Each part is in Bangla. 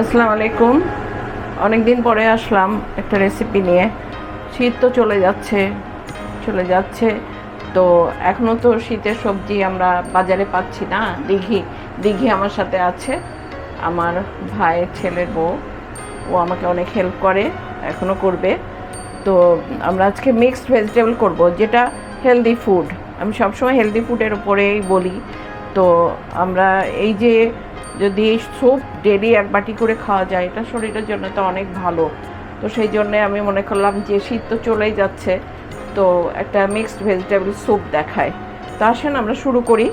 আসসালামু আলাইকুম। অনেক দিন পরে আসলাম একটা রেসিপি নিয়ে। শীত তো চলে যাচ্ছে চলে যাচ্ছে। তো এখনও তো শীতের সবজি আমরা বাজারে পাচ্ছি না। দিঘি দিঘি আমার সাথে আছে। আমার ভাইয়ের ছেলের বউ, ও আমাকে অনেক হেল্প করে এখনও করবে। তো আমরা আজকে মিক্সড ভেজিটেবল করব, যেটা হেলদি ফুড আমি সবসময় হেলদি ফুডের উপরেই বলি। তো আমরা এই যে যদি স্যুপ ডেলি এক বাটি করে খাওয়া যায়, এটা শরীরের জন্য তো অনেক ভালো। তো সেই জন্যে আমি মনে করলাম যে শীত তো চলেই যাচ্ছে, তো একটা মিক্সড ভেজিটেবল স্যুপ দেখায়। তো আসেন আমরা শুরু করি।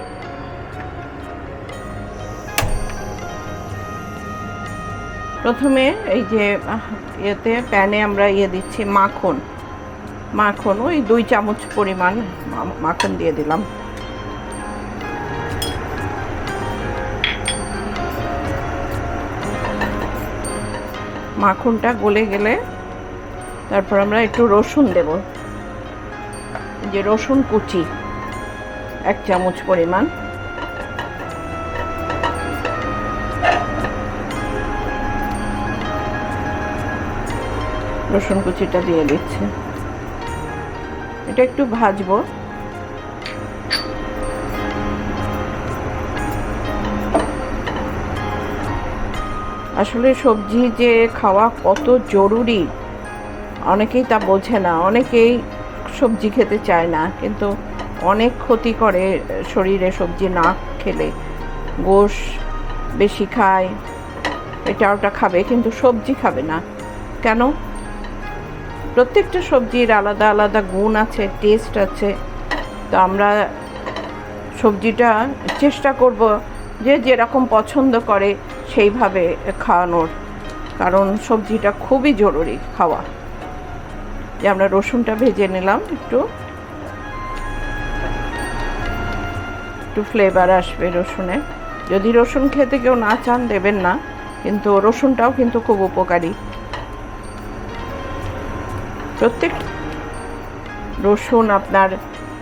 প্রথমে এই যে ইয়েতে প্যানে আমরা ইয়ে দিচ্ছি মাখন। মাখন, ওই দুই চামচ পরিমাণ মাখন দিয়ে দিলাম। মাখনটা গলে গেলে তারপর আমরা একটু রসুন দেব। যে রসুন কুচি, এক চামচ পরিমাণ। রসুন কুচিটা দিয়ে দিচ্ছে। এটা একটু ভাজবো। আসলে সবজি যে খাওয়া কত জরুরি, অনেকেই তা বোঝে না, অনেকেই সবজি খেতে চায় না, কিন্তু অনেক ক্ষতি করে শরীরে সবজি না খেলে। গোশ বেশি খায়, এটা ওটা খাবে, কিন্তু সবজি খাবে না। কেন? প্রত্যেকটা সবজির আলাদা আলাদা গুণ আছে টেস্ট আছে। তো আমরা সবজিটা চেষ্টা করব যে যেরকম পছন্দ করে সেইভাবে খাওয়ানোর, কারণ সবজিটা খুবই জরুরি খাওয়া। যে আমরা রসুনটা ভেজে নিলাম, একটু একটু ফ্লেভার আসবে রসুনে। যদি রসুন খেতে কেউ না চান, দেবেন না, কিন্তু রসুনটাও কিন্তু খুব উপকারী। প্রত্যেক রসুন আপনার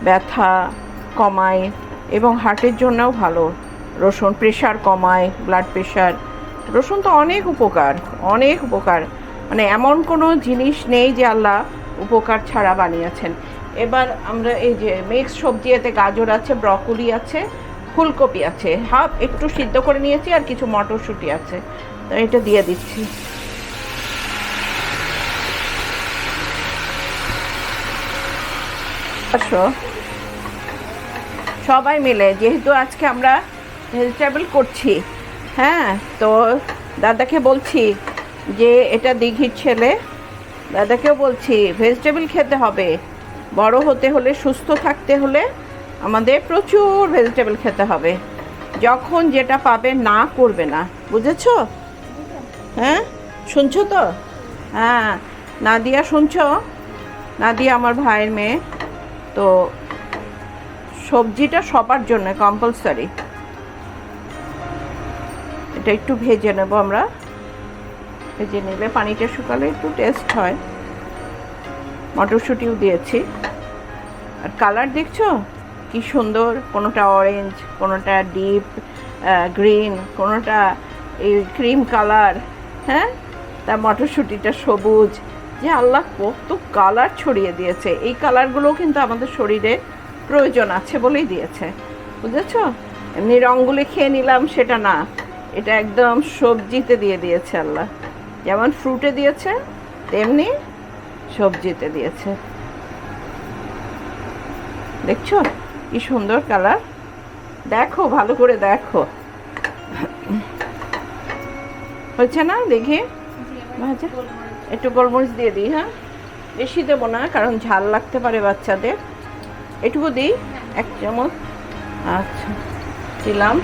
ব্যথা, কমায় এবং হার্টের জন্যও ভালো। রসুন প্রেশার কমায় ব্লাড প্রেশার রসুন তো অনেক উপকার অনেক উপকার। মানে এমন কোনো জিনিস নেই যে আল্লাহ উপকার ছাড়া বানিয়েছেন। এবার আমরা এই যে মিক্স সবজি এতে গাজর আছে ব্রকলি আছে, ফুলকপি আছে। হাফ একটু সিদ্ধ করে নিয়েছি আর কিছু মটরশুঁটি আছে। তো এটা দিয়ে দিচ্ছি। সবাই মিলে, যেহেতু আজকে আমরা ভেজিটেবল করছি। হ্যাঁ তো দাদাকে বলছি যে, এটা দিঘির ছেলে। দাদাকেও বলছি ভেজিটেবল খেতে হবে। বড় হতে হলে, সুস্থ থাকতে হলে আমাদের প্রচুর ভেজিটেবল খেতে হবে। যখন যেটা পাবে, না করবে না। বুঝেছ? হ্যাঁ? শুনছো তো? হ্যাঁ। নাদিয়া, শুনছো? নাদিয়া আমার ভাইয়ের মেয়ে। তো সবজিটা সবার জন্য কম্পালসারি এটা একটু ভেজে নেব আমরা। ভেজে নিলে পানিটা শুকালে একটু টেস্ট হয়। মটরশুঁটিও দিয়েছি। আর কালার দেখছ? কি সুন্দর। কোনোটা অরেঞ্জ কোনোটা ডিপ গ্রিন কোনোটা এই ক্রিম কালার হ্যাঁ? তার মটরশুঁটিটা সবুজ। যে আল্লাহ কত কালার ছড়িয়ে দিয়েছে। এই কালারগুলোও কিন্তু আমাদের শরীরে প্রয়োজন আছে বলেই দিয়েছে। বুঝেছ? এমনি রঙগুলি খেয়ে নিলাম, সেটা না। এটা একদম সবজিতে দিয়ে দিয়েছে আল্লাহ। যেমন ফ্রুটে দিয়েছে, তেমনি সবজিতে দিয়েছে। দেখছ? কি সুন্দর কালার দেখো, ভালো করে দেখো। হচ্ছে না? দেখি। ভাজা। একটু গোলমরিচ দিয়ে দিই হ্যাঁ? বেশি দেবো না, কারণ ঝাল লাগতে পারে বাচ্চাদের। এটুকু দিই। এক চামচ। আচ্ছা। দিলাম।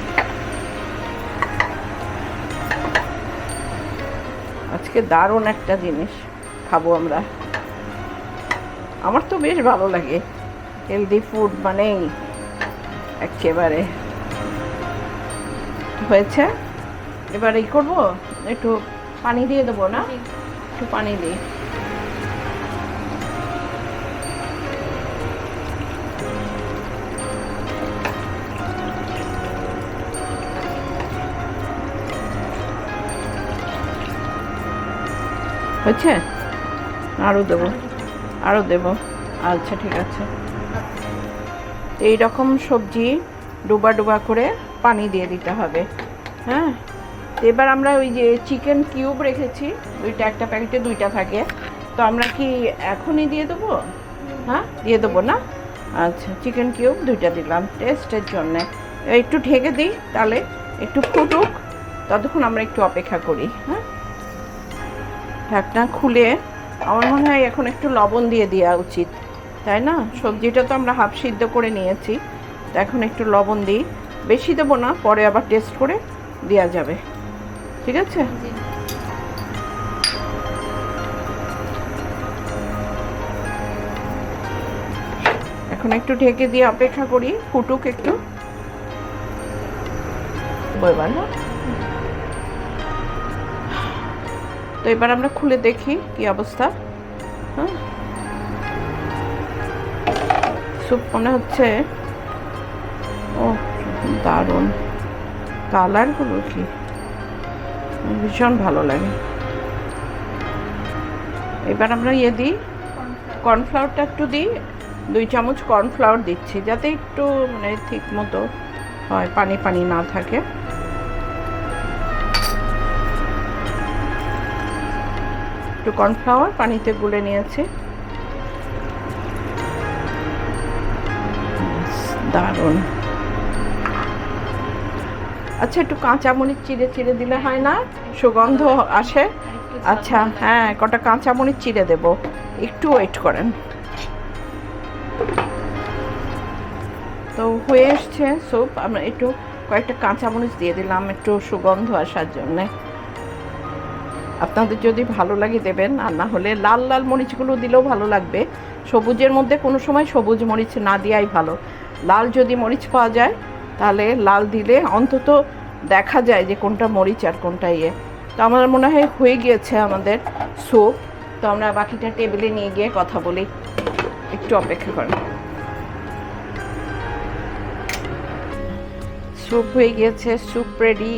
আজকে দারুণ একটা জিনিস খাব আমরা। আমার তো বেশ ভালো লাগে। হেলদি ফুড মানেই একেবারে। হয়েছে? এবার এই করব? একটু পানি দিয়ে দেবো না? একটু পানি দিই। হয়েছে? আরও দেবো। আরও দেবো। আচ্ছা ঠিক আছে। এই রকম সবজি ডুবা ডুবা করে পানি দিয়ে দিতে হবে। হ্যাঁ? এবার আমরা ওই যে চিকেন কিউব রেখেছি, দুইটা একটা প্যাকেটে দুইটা থাকে। তো আমরা কি এখনই দিয়ে দেবো? হ্যাঁ? দিয়ে দেবো না? আচ্ছা চিকেন কিউব দুইটা দিলাম টেস্টের জন্যে। একটু ঢেকে দিই, তাহলে একটু ফুটুক। ততক্ষণ আমরা একটু অপেক্ষা করি। হ্যাঁ? ঢাকনা খুলে আমার মনে হয় এখন একটু লবণ দিয়ে দেওয়া উচিত। তাই না? সবজিটা তো আমরা হাফ সিদ্ধ করে নিয়েছি, তো এখন একটু লবণ দিই। বেশি দেবো না, পরে আবার টেস্ট করে দেওয়া যাবে। ঠিক আছে? এখন একটু ঢেকে দিয়ে অপেক্ষা করি, ফুটুক একটু। বলবার না? তো এবার আমরা খুলে দেখি কি অবস্থা। হ্যাঁ। স্যুপ মনে হচ্ছে, ও, দারুণ। কালারগুলো কি? ভীষণ ভালো লাগে। এবার আমরা ইয়ে দিই, কর্নফ্লাওয়ারটা একটু দিই। দুই চামচ কর্নফ্লাওয়ার দিচ্ছি, যাতে একটু মানে ঠিক মতো হয়, পানি পানি না থাকে। একটু কর্নফ্লাওয়ার পানিতে গুলে নিয়েছি। দারুণ। আচ্ছা একটু কাঁচামরিচ চিড়ে চিড়ে দিলে হয় না? সুগন্ধ আসে? আচ্ছা হ্যাঁ কটা কাঁচামরিচ চিড়ে দেব। একটু ওয়েট করেন। তো হয়ে এসছে স্যুপ আমরা একটু কয়েকটা কাঁচামরিচ দিয়ে দিলাম, একটু সুগন্ধ আসার জন্যে। আপনাদের যদি ভালো লাগে দেবেন, আর না হলে লাল লাল মরিচগুলো দিলেও ভালো লাগবে। সবুজের মধ্যে কোনো সময় সবুজ মরিচ না দেওয়াই ভালো। লাল যদি মরিচ পাওয়া যায়, তাহলে লাল দিলে অন্তত দেখা যায় যে কোনটা মরিচ আর কোনটা ইয়ে। তো আমার মনে হয় হয়ে গিয়েছে আমাদের স্যুপ। তো আমরা বাকিটা টেবিলে নিয়ে গিয়ে কথা বলি। একটু অপেক্ষা করেন। স্যুপ হয়ে গিয়েছে, স্যুপ রেডি।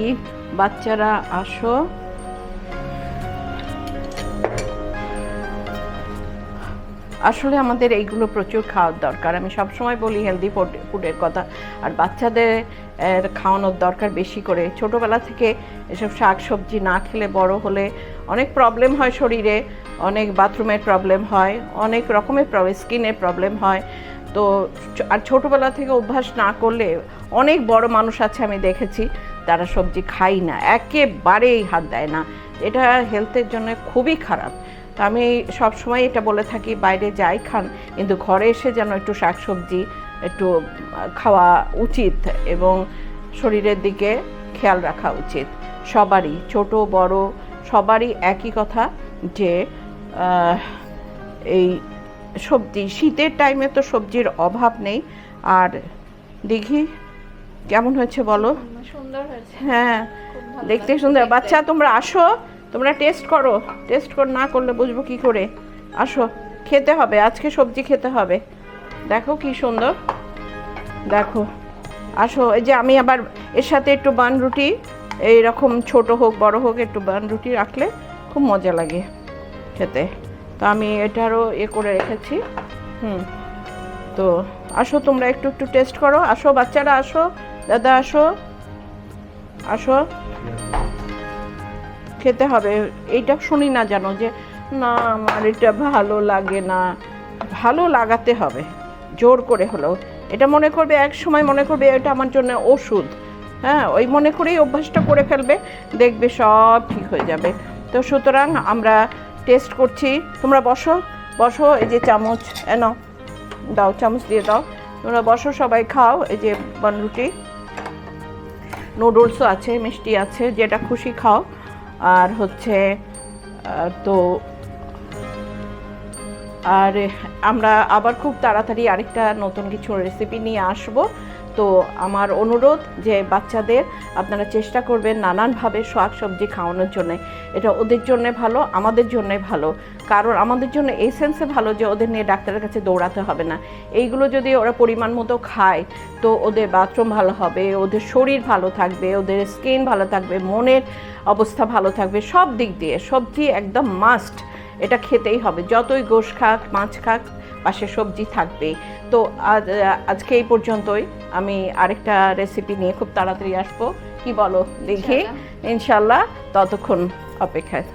বাচ্চারা আসো। আসলে আমাদের এইগুলো প্রচুর খাওয়ার দরকার। আমি সবসময় বলি হেলদি ফুডের কথা। আর বাচ্চাদের খাওয়ানোর দরকার বেশি করে। ছোটোবেলা থেকে এসব শাক সবজি না খেলে বড় হলে অনেক প্রবলেম হয় শরীরে, অনেক বাথরুমের প্রবলেম হয়, অনেক রকমের স্কিনের প্রবলেম হয়। তো আর ছোটোবেলা থেকে অভ্যাস না করলে অনেক বড় মানুষ আছে আমি দেখেছি, তারা সবজি খাই না। একেবারেই হাত দেয় না। এটা হেলথের জন্য খুবই খারাপ। তো আমি সব সময় এটা বলে থাকি বাইরে যাই খান কিন্তু ঘরে এসে যেন একটু শাকসবজি একটু খাওয়া উচিত এবং শরীরের দিকে খেয়াল রাখা উচিত। সবারই ছোট বড় সবারই একই কথা যে এই সবজি শীতের টাইমে তো সবজির অভাব নেই। আর দেখি কেমন হয়েছে বলো? সুন্দর হ্যাঁ দেখতে সুন্দর। বাচ্চা তোমরা আসো। তোমরা টেস্ট করো টেস্ট কর, না করলে বুঝব কি করে। আসো, খেতে হবে, আজকে সবজি খেতে হবে। দেখো কি সুন্দর। দেখো, আসো, এই যে আমি আবার এর সাথে একটু বান রুটি এই রকম ছোট হোক, বড় হোক, একটু বান রুটি রাখলে খুব মজা লাগে খেতে। তো আমি এটারও এ করে রেখেছি। হুম, তো আসো তোমরা একটু একটু টেস্ট করো। আসো, বাচ্চারা আসো, দাদা আসো। আসো। খেতে হবে। এইটা শুনি না জানো যে, না, আমার এটা ভালো লাগে না। ভালো লাগাতে হবে, জোর করে হলেও। এটা মনে করবে, এক সময় মনে করবে এটা আমার জন্য ওষুধ। হ্যাঁ ওই মনে করেই অভ্যাসটা করে ফেলবে, দেখবে সব ঠিক হয়ে যাবে। তো সুতরাং আমরা টেস্ট করছি। তোমরা বসো বসো, এই যে চামচ এনো দাও, চামচ দিয়ে দাও। তোমরা বসো, সবাই খাও, এই যে বানরুটি নুডলসও আছে, মিষ্টি আছে, যেটা খুশি খাও। আর হচ্ছে তো আর আমরা আবার খুব তাড়াতাড়ি আরেকটা নতুন কিছু রেসিপি নিয়ে আসব। তো আমার অনুরোধ যে বাচ্চাদের আপনারা চেষ্টা করবেন নানানভাবে শাক সবজি খাওয়ানোর জন্য। এটা ওদের জন্য ভালো, আমাদের জন্য ভালো। কারণ আমাদের জন্য এই সেন্সে ভালো যে ওদের নিয়ে ডাক্তারের কাছে দৌড়াতে হবে না। এইগুলো যদি ওরা পরিমাণ মতো খায়, তো ওদের বাথরুম ভালো হবে, ওদের শরীর ভালো থাকবে, ওদের স্কিন ভালো থাকবে, মনের অবস্থা ভালো থাকবে, সব দিক দিয়ে, সবজি একদম মাস্ট এটা খেতেই হবে। যতই গোশ খাক মাছ খাক পাশে সবজি থাকবে তো আজ আজকে এই পর্যন্তই। আমি আরেকটা রেসিপি নিয়ে খুব তাড়াতাড়ি আসব। কি বলো দেখি? ইনশাল্লাহ। ততক্ষণ অপেক্ষায়